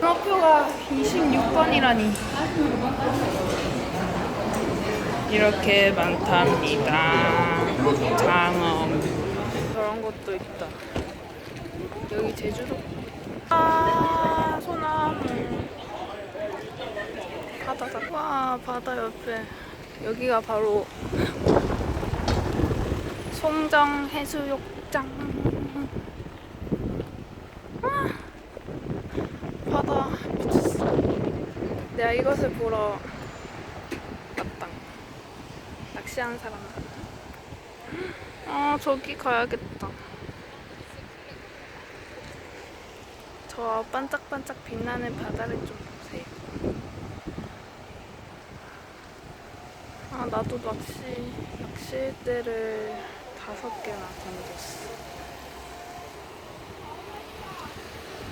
번호표가 26번이라니. 이렇게 많답니다. 장어. 저런 것도 있다. 여기 제주도. 아, 소나무. 바다다. 와, 바다 옆에. 여기가 바로 송정 해수욕장. 아, 바다 미쳤어. 내가 이것을 보러 왔다. 낚시하는 사람. 아 저기 가야겠다. 저 반짝반짝 빛나는 바다를 좀 보세요. 아 나도 낚시 낚싯대를 다섯 개나 던졌어.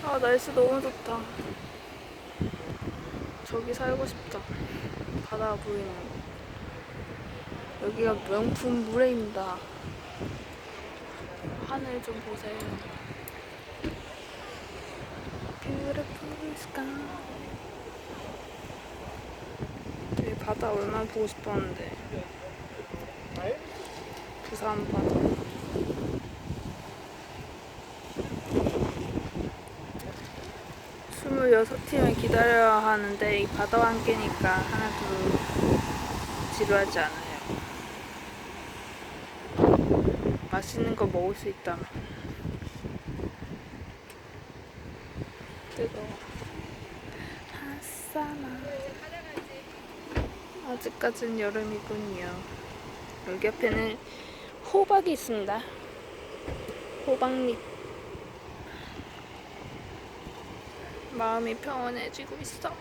아 날씨 너무 좋다. 저기 살고 싶다. 바다 보이는 거. 여기가 명품 물회입니다. 하늘 좀 보세요. Beautiful sky. 여기 바다 얼마나 보고 싶었는데. 부산 바다. 스물여섯 팀을 기다려야 하는데 이 바다와 함께니까 하나도 지루하지 않아요. 맛있는 거 먹을 수 있다면. 뜨거워. 하사나. 아직까진 여름이군요. 여기 옆에는 호박이 있습니다. 호박잎 마음이 평온해지고 있어